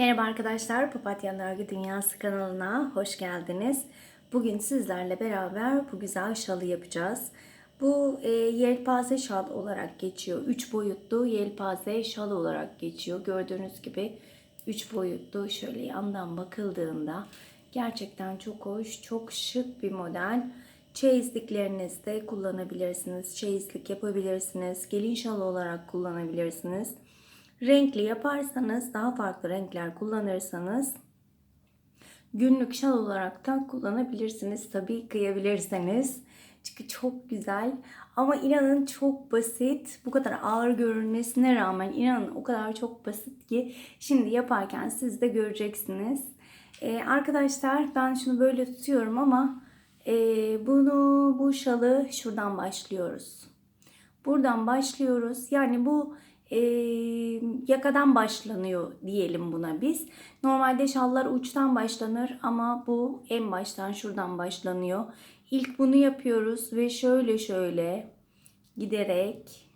Merhaba arkadaşlar, Papatyalar Örgü Dünyası kanalına hoş geldiniz. Bugün sizlerle beraber bu güzel şalı yapacağız. Bu e, yelpaze şal olarak geçiyor. 3 boyutlu yelpaze şal olarak geçiyor. Gördüğünüz gibi 3 boyutlu şöyle yandan bakıldığında gerçekten çok hoş, çok şık bir model. Çeyizliklerinizde kullanabilirsiniz. Çeyizlik yapabilirsiniz. Gelin şalı olarak kullanabilirsiniz. Renkli yaparsanız, daha farklı renkler kullanırsanız günlük şal olarak da kullanabilirsiniz. Tabii kıyabilirseniz. Çünkü çok güzel. Ama inanın çok basit. Bu kadar ağır görünmesine rağmen inanın o kadar çok basit ki şimdi yaparken siz de göreceksiniz. Ee, arkadaşlar ben şunu böyle tutuyorum ama e, bunu bu şalı şuradan başlıyoruz. Buradan başlıyoruz. Yani bu e, yakadan başlanıyor diyelim buna biz. Normalde şallar uçtan başlanır ama bu en baştan şuradan başlanıyor. İlk bunu yapıyoruz ve şöyle şöyle giderek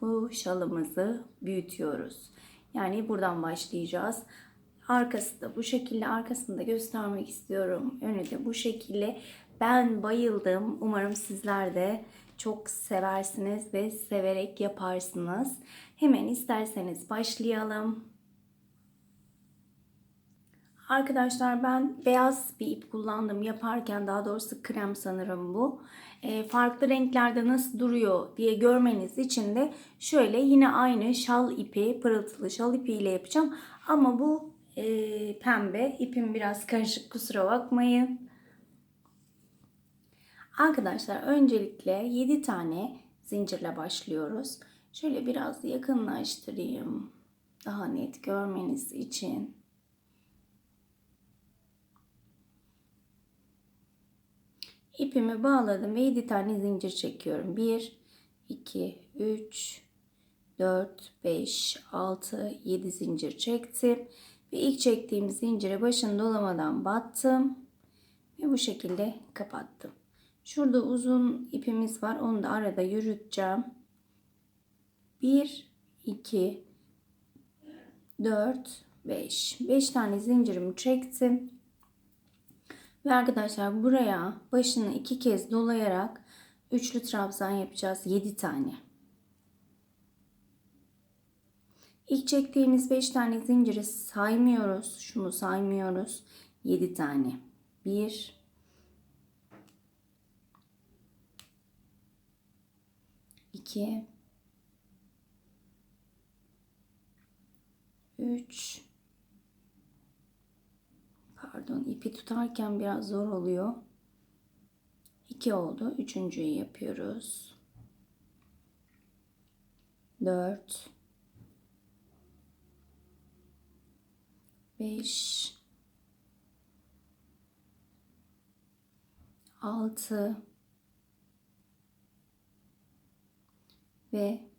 bu şalımızı büyütüyoruz. Yani buradan başlayacağız. Arkası da bu şekilde arkasını da göstermek istiyorum. Önü de bu şekilde. Ben bayıldım. Umarım sizler de çok seversiniz ve severek yaparsınız. Hemen isterseniz başlayalım. Arkadaşlar ben beyaz bir ip kullandım yaparken daha doğrusu krem sanırım bu. E, farklı renklerde nasıl duruyor diye görmeniz için de şöyle yine aynı şal ipi pırıltılı şal ipi ile yapacağım. Ama bu e, pembe ipim biraz karışık kusura bakmayın. Arkadaşlar öncelikle 7 tane zincirle başlıyoruz. Şöyle biraz yakınlaştırayım. Daha net görmeniz için. İpimi bağladım ve 7 tane zincir çekiyorum. 1, 2, 3, 4, 5, 6, 7 zincir çektim. Ve ilk çektiğim zincire başını dolamadan battım. Ve bu şekilde kapattım. Şurada uzun ipimiz var. Onu da arada yürüteceğim. 1, 2, 4, 5. 5 tane zincirimi çektim. Ve arkadaşlar buraya başını iki kez dolayarak üçlü trabzan yapacağız. 7 tane. İlk çektiğimiz 5 tane zinciri saymıyoruz. Şunu saymıyoruz. 7 tane. 1 2 3 pardon ipi tutarken biraz zor oluyor. 2 oldu. Üçüncüyü yapıyoruz. 4 5 6 ve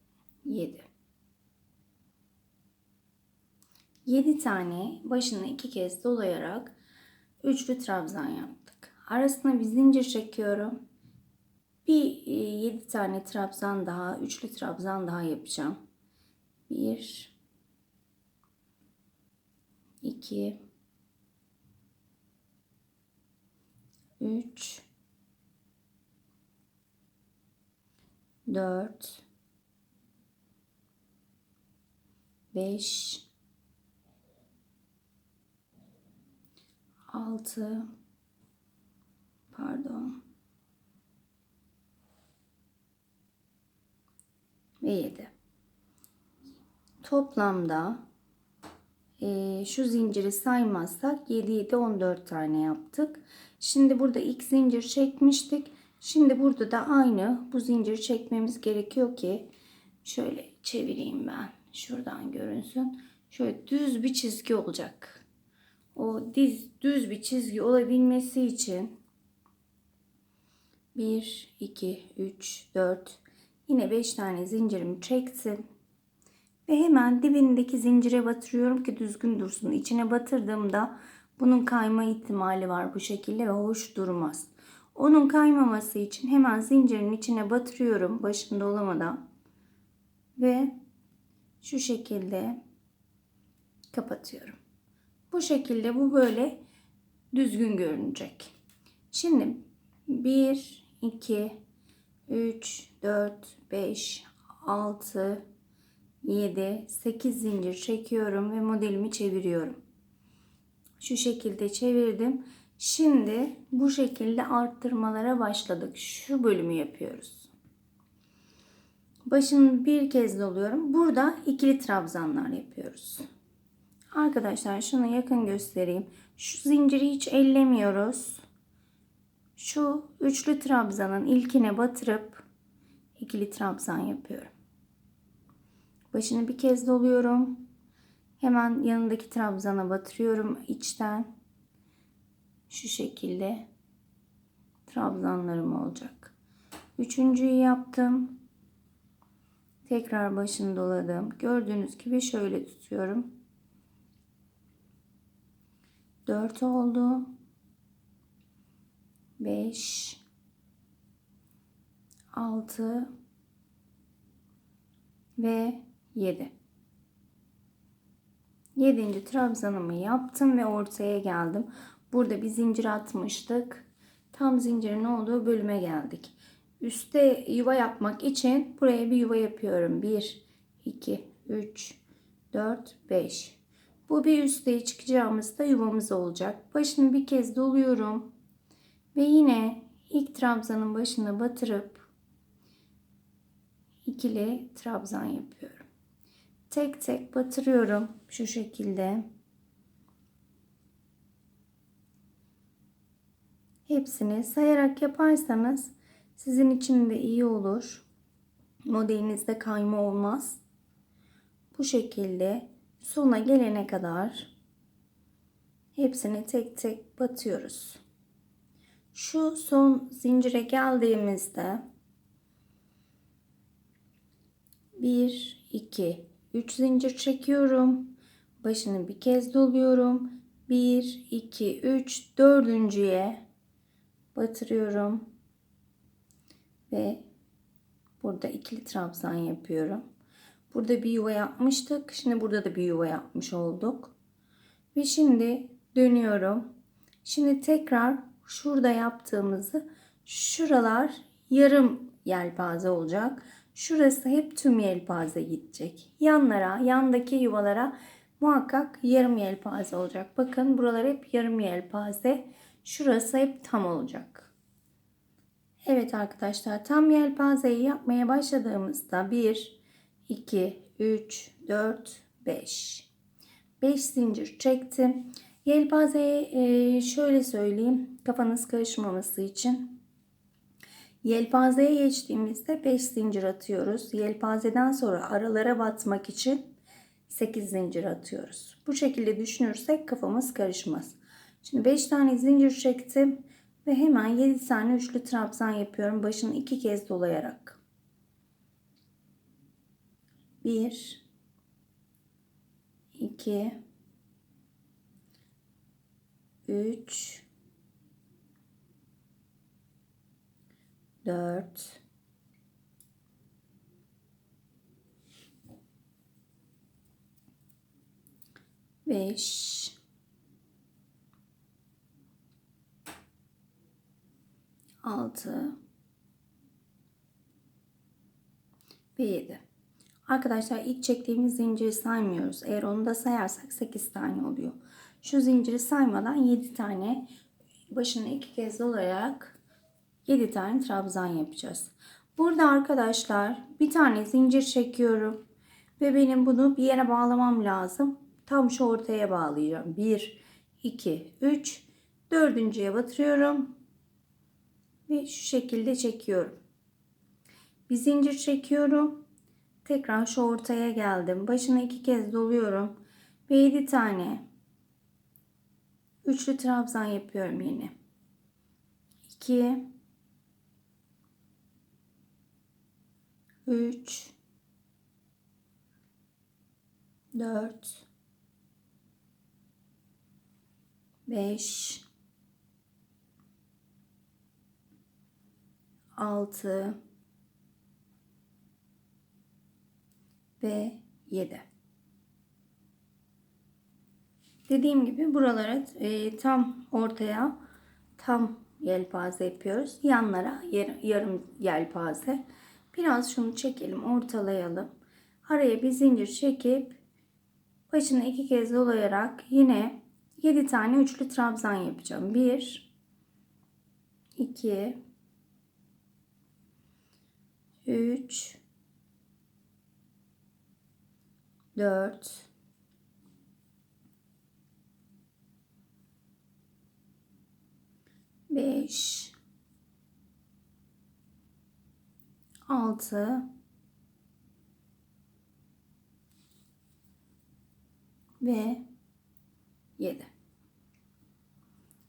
7. 7 tane başını iki kez dolayarak üçlü trabzan yaptık. Arasına bir zincir çekiyorum. Bir 7 e, tane trabzan daha, üçlü trabzan daha yapacağım. 1 2 3 4 5 6 pardon. Ve 7 toplamda e, şu zinciri saymazsak 7 7 14 tane yaptık. Şimdi burada ilk zincir çekmiştik. Şimdi burada da aynı bu zincir çekmemiz gerekiyor ki şöyle çevireyim ben. Şuradan görünsün. Şöyle düz bir çizgi olacak. O diz düz bir çizgi olabilmesi için 1 2 3 4 yine 5 tane zincirimi çektim. Ve hemen dibindeki zincire batırıyorum ki düzgün dursun. İçine batırdığımda bunun kayma ihtimali var bu şekilde ve hoş durmaz. Onun kaymaması için hemen zincirin içine batırıyorum başında olamadan. Ve şu şekilde kapatıyorum. Bu şekilde bu böyle düzgün görünecek. Şimdi 1, 2, 3, 4, 5, 6, 7, 8 zincir çekiyorum ve modelimi çeviriyorum. Şu şekilde çevirdim. Şimdi bu şekilde arttırmalara başladık. Şu bölümü yapıyoruz. Başını bir kez doluyorum. Burada ikili trabzanlar yapıyoruz. Arkadaşlar şunu yakın göstereyim. Şu zinciri hiç ellemiyoruz. Şu üçlü trabzanın ilkine batırıp ikili trabzan yapıyorum. Başını bir kez doluyorum. Hemen yanındaki trabzana batırıyorum içten. Şu şekilde trabzanlarım olacak. Üçüncüyü yaptım. Tekrar başını doladım. Gördüğünüz gibi şöyle tutuyorum. 4 oldu. 5 6 ve 7. 7. trabzanımı yaptım ve ortaya geldim. Burada bir zincir atmıştık. Tam zincirin olduğu bölüme geldik. Üste yuva yapmak için buraya bir yuva yapıyorum. 1 2 3 4 5. Bu bir üste çıkacağımızda yuvamız olacak. Başını bir kez doluyorum. Ve yine ilk trabzanın başına batırıp ikili trabzan yapıyorum. Tek tek batırıyorum şu şekilde. Hepsini sayarak yaparsanız sizin için de iyi olur. Modelinizde kayma olmaz. Bu şekilde sona gelene kadar hepsini tek tek batıyoruz. Şu son zincire geldiğimizde 1 2 3 zincir çekiyorum. Başını bir kez doluyorum. 1 2 3 dördüncüye batırıyorum. Ve burada ikili trabzan yapıyorum. Burada bir yuva yapmıştık. Şimdi burada da bir yuva yapmış olduk. Ve şimdi dönüyorum. Şimdi tekrar şurada yaptığımızı şuralar yarım yelpaze olacak. Şurası hep tüm yelpaze gidecek. Yanlara, yandaki yuvalara muhakkak yarım yelpaze olacak. Bakın buralar hep yarım yelpaze. Şurası hep tam olacak. Evet arkadaşlar tam yelpazeyi yapmaya başladığımızda 1, 2, 3, 4, 5. 5 zincir çektim. Yelpazeyi şöyle söyleyeyim kafanız karışmaması için. Yelpazeye geçtiğimizde 5 zincir atıyoruz. Yelpazeden sonra aralara batmak için 8 zincir atıyoruz. Bu şekilde düşünürsek kafamız karışmaz. Şimdi 5 tane zincir çektim ve hemen 7 tane üçlü trabzan yapıyorum başını iki kez dolayarak. 1 2 3 4 5 6 ve 7. Arkadaşlar ilk çektiğimiz zinciri saymıyoruz. Eğer onu da sayarsak 8 tane oluyor. Şu zinciri saymadan 7 tane başını iki kez dolayarak 7 tane trabzan yapacağız. Burada arkadaşlar bir tane zincir çekiyorum. Ve benim bunu bir yere bağlamam lazım. Tam şu ortaya bağlayacağım. 1, 2, 3. Dördüncüye batırıyorum. Ve şu şekilde çekiyorum. Bir zincir çekiyorum. Tekrar şu ortaya geldim. Başına iki kez doluyorum. Ve 7 tane üçlü trabzan yapıyorum yine. 2 3 4 5 6 ve 7. Dediğim gibi buralara e, tam ortaya tam yelpaze yapıyoruz. Yanlara yar- yarım yelpaze. Biraz şunu çekelim, ortalayalım. Araya bir zincir çekip başını iki kez dolayarak yine 7 tane üçlü trabzan yapacağım. 1 2 3 4 5 6 ve 7.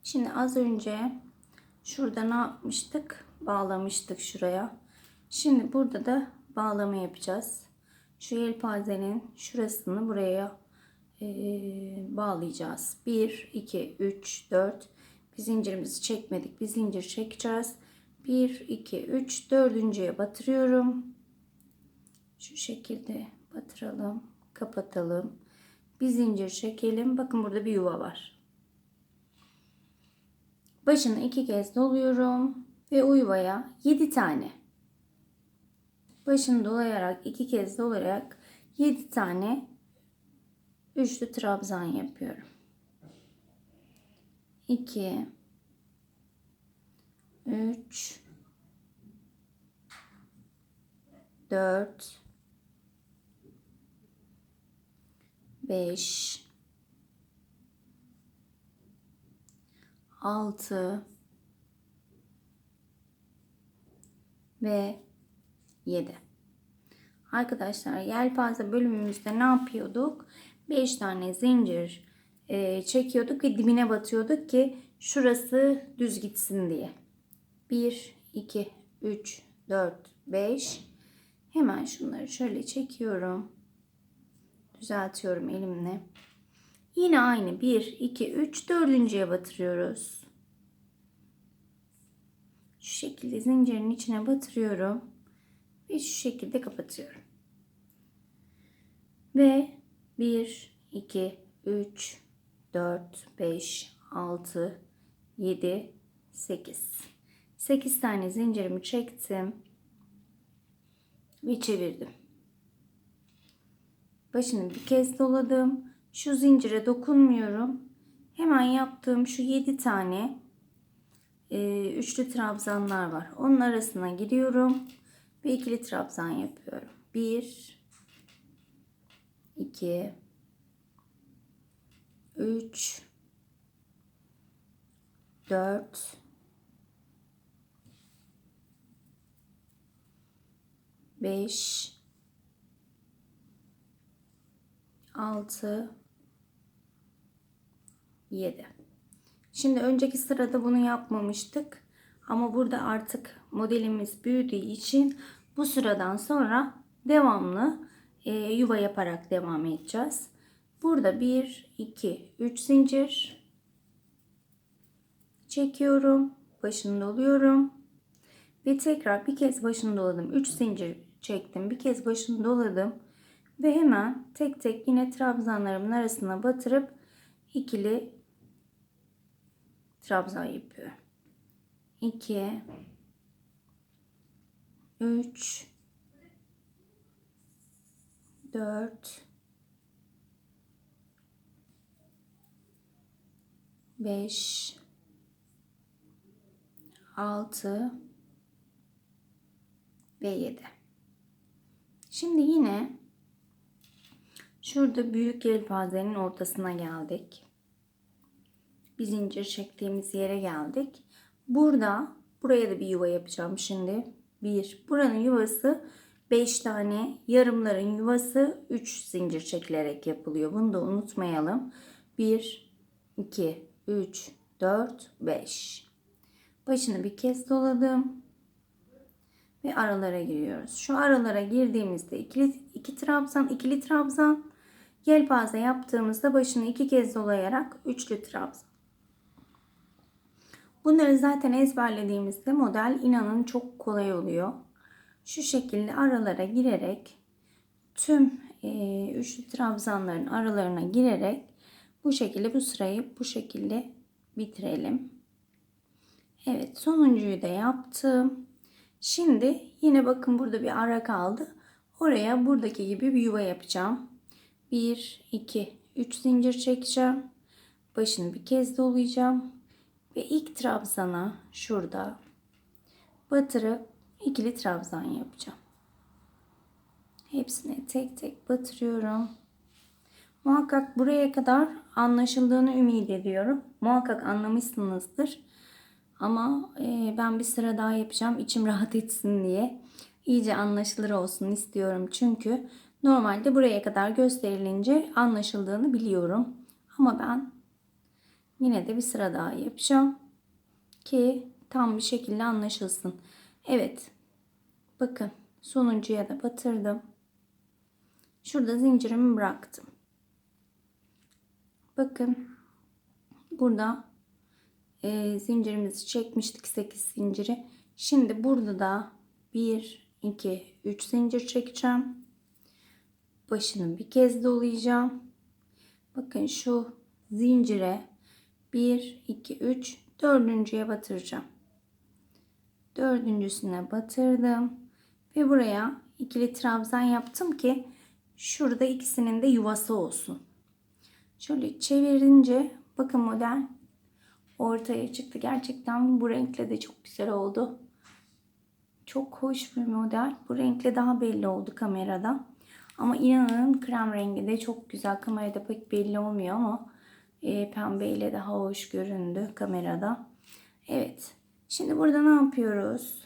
Şimdi az önce şurada ne yapmıştık? Bağlamıştık şuraya. Şimdi burada da bağlama yapacağız. Şu yelpazenin şurasını buraya eee, bağlayacağız. 1, 2, 3, 4. Bir zincirimizi çekmedik. Bir zincir çekeceğiz. 1, 2, 3, dördüncüye batırıyorum. Şu şekilde batıralım. Kapatalım. Bir zincir çekelim. Bakın burada bir yuva var. Başını iki kez doluyorum. Ve o yuvaya 7 tane. Başını dolayarak iki kez dolayarak 7 tane üçlü trabzan yapıyorum. 2 3 4 5 6 ve 7. Arkadaşlar yelpaze bölümümüzde ne yapıyorduk? 5 tane zincir e, çekiyorduk ve dibine batıyorduk ki şurası düz gitsin diye. 1, 2, 3, 4, 5. Hemen şunları şöyle çekiyorum. Düzeltiyorum elimle. Yine aynı 1, 2, 3, dördüncüye batırıyoruz. Şu şekilde zincirin içine batırıyorum. Ve şu şekilde kapatıyorum. Ve 1, 2, 3, 4, 5, 6, 7, 8. 8 tane zincirimi çektim. Ve çevirdim. Başını bir kez doladım. Şu zincire dokunmuyorum. Hemen yaptığım şu 7 tane e, üçlü trabzanlar var. Onun arasına giriyorum ve ikili trabzan yapıyorum. 1 2 3 4 5 6 7 Şimdi önceki sırada bunu yapmamıştık. Ama burada artık modelimiz büyüdüğü için bu sıradan sonra devamlı e, yuva yaparak devam edeceğiz. Burada 1, 2, 3 zincir çekiyorum. Başını doluyorum. Ve tekrar bir kez başını doladım. 3 zincir çektim. Bir kez başını doladım. Ve hemen tek tek yine trabzanlarımın arasına batırıp ikili trabzan yapıyorum. 2 3 4 5 6 ve 7. Şimdi yine şurada büyük yelpazenin ortasına geldik. Bir zincir çektiğimiz yere geldik. Burada buraya da bir yuva yapacağım şimdi. 1. Buranın yuvası 5 tane. Yarımların yuvası 3 zincir çekilerek yapılıyor. Bunu da unutmayalım. 1 2 3 4 5. Başını bir kez doladım. Ve aralara giriyoruz. Şu aralara girdiğimizde ikili, iki trabzan, ikili trabzan, yelpaze yaptığımızda başını iki kez dolayarak üçlü trabzan. Bunları zaten ezberlediğimizde model inanın çok kolay oluyor. Şu şekilde aralara girerek tüm e, üçlü trabzanların aralarına girerek Bu şekilde bu sırayı bu şekilde bitirelim. Evet sonuncuyu da yaptım. Şimdi yine bakın burada bir ara kaldı. Oraya buradaki gibi bir yuva yapacağım. 1, 2, 3 zincir çekeceğim. Başını bir kez dolayacağım. Ve ilk trabzana şurada batırıp ikili trabzan yapacağım. Hepsini tek tek batırıyorum. Muhakkak buraya kadar anlaşıldığını ümit ediyorum. Muhakkak anlamışsınızdır. Ama e, ben bir sıra daha yapacağım. içim rahat etsin diye. İyice anlaşılır olsun istiyorum. Çünkü normalde buraya kadar gösterilince anlaşıldığını biliyorum. Ama ben yine de bir sıra daha yapacağım. Ki tam bir şekilde anlaşılsın. Evet. Bakın sonuncuya da batırdım. Şurada zincirimi bıraktım. Bakın burada e, zincirimizi çekmiştik 8 zinciri. Şimdi burada da 1, 2, 3 zincir çekeceğim. Başını bir kez dolayacağım. Bakın şu zincire 1, 2, 3, dördüncüye batıracağım. Dördüncüsüne batırdım. Ve buraya ikili trabzan yaptım ki şurada ikisinin de yuvası olsun. Şöyle çevirince bakın model ortaya çıktı. Gerçekten bu renkle de çok güzel oldu. Çok hoş bir model. Bu renkle daha belli oldu kamerada. Ama inanın krem rengi de çok güzel. Kamerada pek belli olmuyor ama e, pembeyle daha hoş göründü kamerada. Evet. Şimdi burada ne yapıyoruz?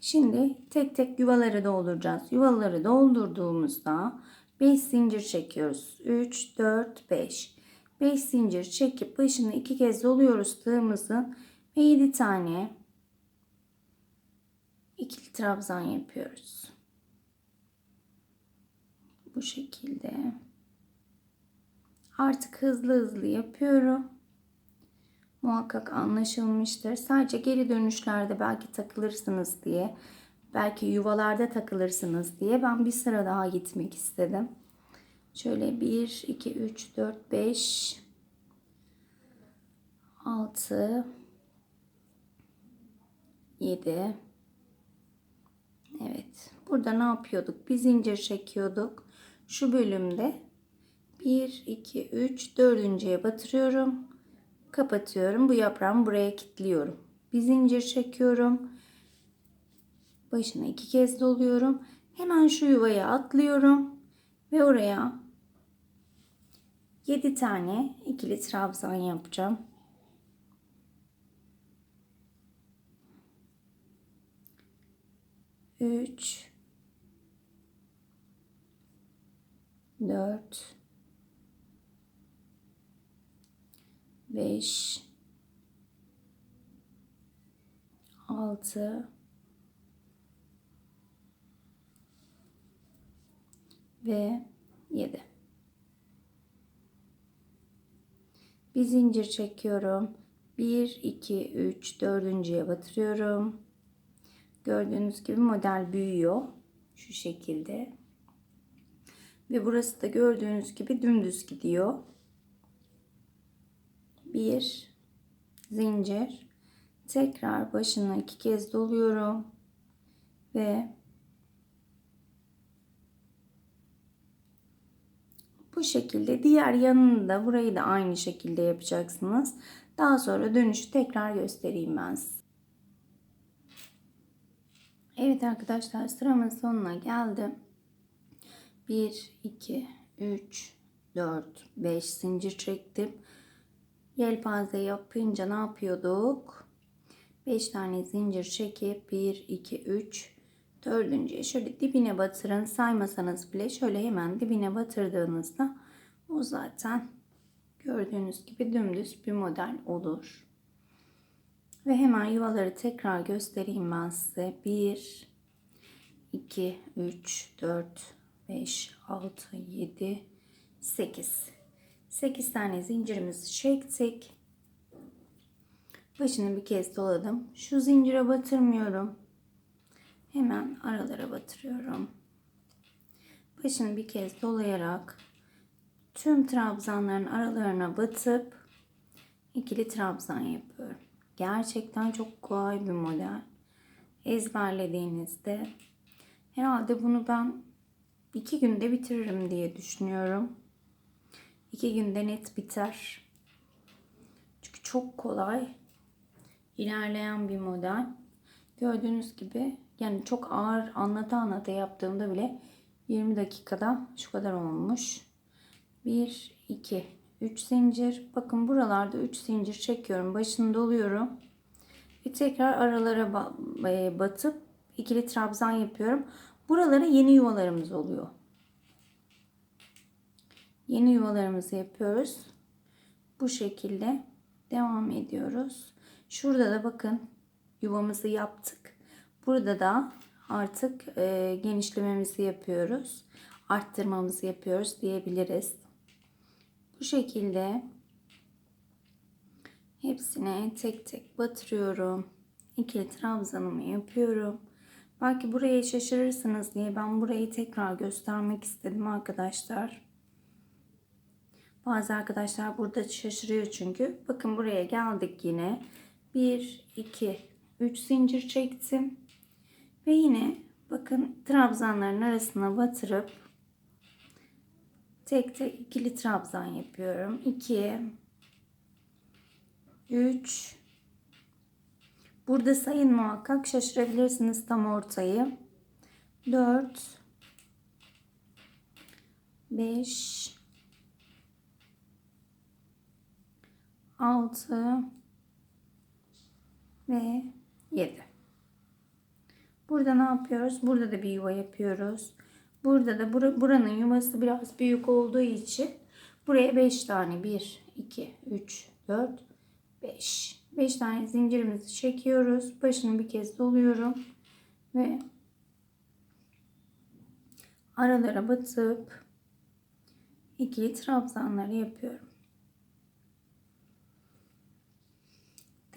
Şimdi tek tek yuvaları dolduracağız. Yuvaları doldurduğumuzda 5 zincir çekiyoruz. 3, 4, 5. 5 zincir çekip başını iki kez doluyoruz tığımızın ve 7 tane ikili trabzan yapıyoruz. Bu şekilde. Artık hızlı hızlı yapıyorum. Muhakkak anlaşılmıştır. Sadece geri dönüşlerde belki takılırsınız diye, belki yuvalarda takılırsınız diye ben bir sıra daha gitmek istedim. Şöyle 1, 2, 3, 4, 5, 6, 7. Evet. Burada ne yapıyorduk? Bir zincir çekiyorduk. Şu bölümde 1, 2, 3, dördüncüye batırıyorum. Kapatıyorum. Bu yaprağımı buraya kilitliyorum. Bir zincir çekiyorum. Başına iki kez doluyorum. Hemen şu yuvaya atlıyorum. Ve oraya 7 tane ikili trabzan yapacağım. Üç, dört, beş, altı ve yedi. Bir zincir çekiyorum. 1, 2, 3, dördüncüye batırıyorum. Gördüğünüz gibi model büyüyor. Şu şekilde. Ve burası da gördüğünüz gibi dümdüz gidiyor. Bir zincir. Tekrar başına iki kez doluyorum. Ve bu şekilde diğer yanını da burayı da aynı şekilde yapacaksınız. Daha sonra dönüşü tekrar göstereyim ben size. Evet arkadaşlar sıramın sonuna geldim. 1, 2, 3, 4, 5 zincir çektim. Yelpaze yapınca ne yapıyorduk? 5 tane zincir çekip 1, 2, 3, dördüncüye şöyle dibine batırın. Saymasanız bile şöyle hemen dibine batırdığınızda o zaten gördüğünüz gibi dümdüz bir model olur. Ve hemen yuvaları tekrar göstereyim ben size. 1, 2, 3, 4, 5, 6, 7, 8. 8 tane zincirimizi çektik. Başını bir kez doladım. Şu zincire batırmıyorum. Hemen aralara batırıyorum. Başını bir kez dolayarak tüm trabzanların aralarına batıp ikili trabzan yapıyorum. Gerçekten çok kolay bir model. Ezberlediğinizde herhalde bunu ben iki günde bitiririm diye düşünüyorum. İki günde net biter. Çünkü çok kolay ilerleyen bir model. Gördüğünüz gibi yani çok ağır anlata anlata yaptığımda bile 20 dakikada şu kadar olmuş. 1, 2, 3 zincir. Bakın buralarda 3 zincir çekiyorum. Başını doluyorum. Ve tekrar aralara e, batıp ikili trabzan yapıyorum. Buralara yeni yuvalarımız oluyor. Yeni yuvalarımızı yapıyoruz. Bu şekilde devam ediyoruz. Şurada da bakın yuvamızı yaptık. Burada da artık e, genişlememizi yapıyoruz. Arttırmamızı yapıyoruz diyebiliriz. Bu şekilde hepsine tek tek batırıyorum. İkili trabzanımı yapıyorum. Belki buraya şaşırırsınız diye ben burayı tekrar göstermek istedim arkadaşlar. Bazı arkadaşlar burada şaşırıyor çünkü. Bakın buraya geldik yine. 1, 2, 3 zincir çektim. Ve yine bakın trabzanların arasına batırıp tek tek ikili trabzan yapıyorum. 2 3 Burada sayın muhakkak şaşırabilirsiniz tam ortayı. 4 5 6 ve 7. Burada ne yapıyoruz? Burada da bir yuva yapıyoruz. Burada da bur buranın yuvası biraz büyük olduğu için buraya 5 tane 1 2 3 4 5 5 tane zincirimizi çekiyoruz. Başını bir kez doluyorum ve aralara batıp ikili trabzanları yapıyorum.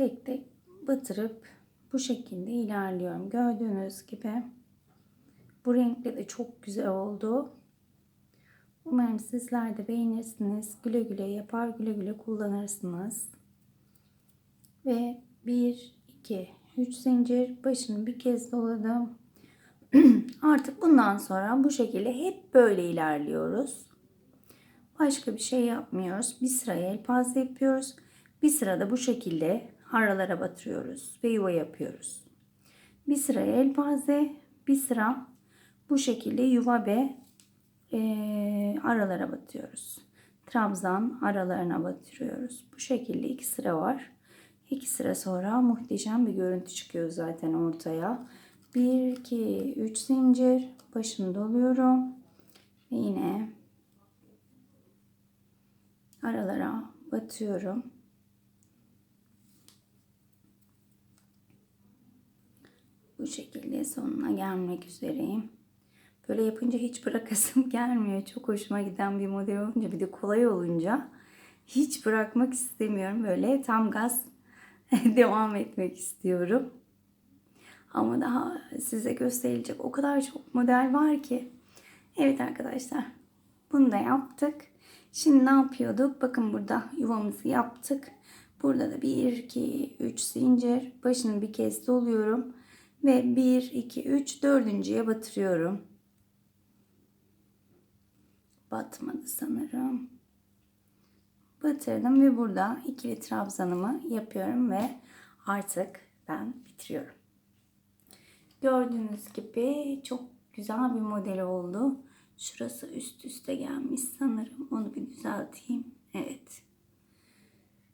Tek tek batırıp bu şekilde ilerliyorum. Gördüğünüz gibi bu renkle de çok güzel oldu. Umarım sizler de beğenirsiniz. Güle güle yapar, güle güle kullanırsınız. Ve 1, 2, 3 zincir başını bir kez doladım. Artık bundan sonra bu şekilde hep böyle ilerliyoruz. Başka bir şey yapmıyoruz. Bir sıra yelpaze yapıyoruz. Bir sırada bu şekilde aralara batırıyoruz ve yuva yapıyoruz. Bir sıra yelpaze, bir sıra bu şekilde yuva ve e, aralara batıyoruz. Trabzan aralarına batırıyoruz. Bu şekilde iki sıra var. İki sıra sonra muhteşem bir görüntü çıkıyor zaten ortaya. 1, 2, 3 zincir. Başını doluyorum. Ve yine aralara batıyorum. Bu şekilde sonuna gelmek üzereyim. Böyle yapınca hiç bırakasım gelmiyor. Çok hoşuma giden bir model olunca bir de kolay olunca hiç bırakmak istemiyorum. Böyle tam gaz devam etmek istiyorum. Ama daha size gösterilecek o kadar çok model var ki. Evet arkadaşlar bunu da yaptık. Şimdi ne yapıyorduk? Bakın burada yuvamızı yaptık. Burada da 1, 2, 3 zincir. Başını bir kez doluyorum. Ve 1, 2, 3, dördüncüye batırıyorum. Batmadı sanırım. Batırdım ve burada ikili trabzanımı yapıyorum ve artık ben bitiriyorum. Gördüğünüz gibi çok güzel bir model oldu. Şurası üst üste gelmiş sanırım. Onu bir düzelteyim. Evet.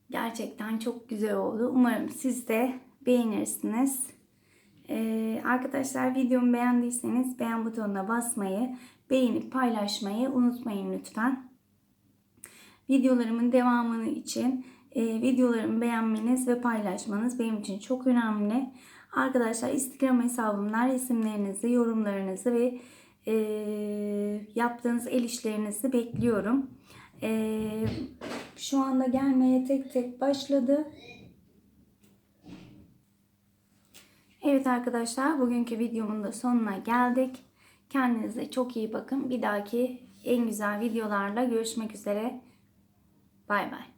Gerçekten çok güzel oldu. Umarım siz de beğenirsiniz. Ee, arkadaşlar videomu beğendiyseniz beğen butonuna basmayı, beğenip paylaşmayı unutmayın lütfen. Videolarımın devamını için e, videolarımı beğenmeniz ve paylaşmanız benim için çok önemli. Arkadaşlar Instagram hesabımdan resimlerinizi, yorumlarınızı ve e, yaptığınız el işlerinizi bekliyorum. E, şu anda gelmeye tek tek başladı. Evet arkadaşlar bugünkü videomun da sonuna geldik. Kendinize çok iyi bakın. Bir dahaki en güzel videolarla görüşmek üzere. Bay bay.